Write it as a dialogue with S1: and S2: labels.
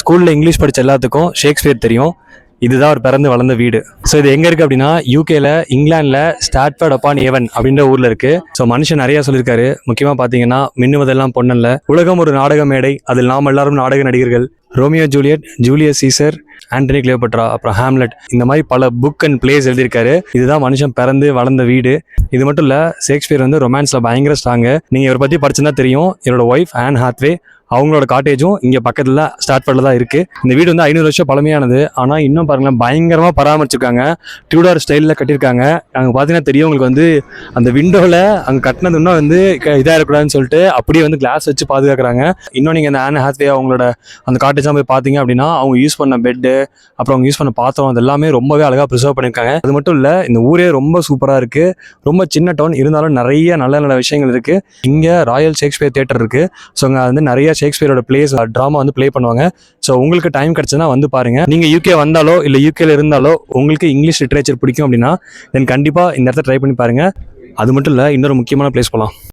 S1: ஸ்கூலில் இங்கிலீஷ் படித்த எல்லாத்துக்கும் ஷேக்ஸ்பியர் தெரியும். இதுதான் அவர் பிறந்து வளர்ந்த வீடு. ஸோ இது எங்கே இருக்குது அப்படின்னா யூகேல இங்கிலாந்தில் ஸ்டாட்ஃபர்ட் அப்பான் ஏவன் அப்படின்ற ஊரில் இருக்குது ஸோ மனுஷன் நிறையா சொல்லியிருக்காரு முக்கியமாக பார்த்தீங்கன்னா மின்னுவதெல்லாம் பொண்ணல்ல உலகம் ஒரு நாடக மேடை. அதில் நாம் எல்லாரும் நாடக நடிகர்கள். Romeo Juliet Julius Caesar Antony Cleopatra அப்புறம் ஹேம்லெட். இந்த மாதிரி பல புக் அண்ட் பிளேஸ் எழுதியிருக்காரு. இதுதான் மனுஷன் பிறந்து வளர்ந்த வீடு. இது மட்டும் இல்லை ஷேக்ஸ்பியர் வந்து ரொமான்ஸில் பயங்கர ஸ்ட்ராங்கு நீங்கள் இவரை பற்றி படிச்சுன்னா தெரியும். என்னோட ஒய்ஃப் ஆன் ஹாத்வே அவங்களோட காட்டேஜும் இங்கே பக்கத்தில் ஸ்டார்ட்ஃபர்டில் தான் இருக்குது இந்த வீடு வந்து ஐநூறு வருஷம் பழமையானது. ஆனால் இன்னும் பாருங்களேன் பயங்கரமாக பராமரிச்சிருக்காங்க. டியூடார் ஸ்டைலில் கட்டியிருக்காங்க. அங்கே பார்த்தீங்கன்னா தெரியும் உங்களுக்கு வந்து அந்த விண்டோவில் அங்கே கட்டினது இன்னும் வந்து இதாக இருக்கக்கூடாதுன்னு சொல்லிட்டு அப்படியே வந்து கிளாஸ் வச்சு பாதுகாக்கிறாங்க. இன்னும் நீங்கள் அந்த ஆன் ஹாத்வே அவங்களோட அந்த காட்டேஜாக போய் பார்த்தீங்க அப்படின்னா அவங்க யூஸ் பண்ண பெட் பெட்டு அப்புறம் அவங்க யூஸ் பண்ண பாத்திரம் அது எல்லாமே ரொம்பவே அழகாக ப்ரிசர்வ் பண்ணியிருக்காங்க. அது மட்டும் இல்லை இந்த ஊரே ரொம்ப சூப்பராக இருக்குது ரொம்ப சின்ன டவுன் இருந்தாலும் நிறைய நல்ல நல்ல விஷயங்கள் இருக்குது இங்கே ராயல் ஷேக்ஸ்பியர் தேட்டர் இருக்குது ஸோ அங்கே வந்து நிறைய ஷேக்ஸ்பியரோட பிளேஸ் ட்ராமா வந்து ப்ளே பண்ணுவாங்க. ஸோ உங்களுக்கு டைம் கிடச்சுன்னா வந்து பாருங்கள் நீங்கள் யூகே வந்தாலோ இல்லை யூகேல இருந்தாலோ உங்களுக்கு இங்கிலீஷ் லிட்ரேச்சர் பிடிக்கும் அப்படின்னா தென் கண்டிப்பாக இந்த இடத்த ட்ரை பண்ணி பாருங்கள் அது மட்டும் இல்லை இன்னொரு முக்கியமான பிளேஸ் போகலாம்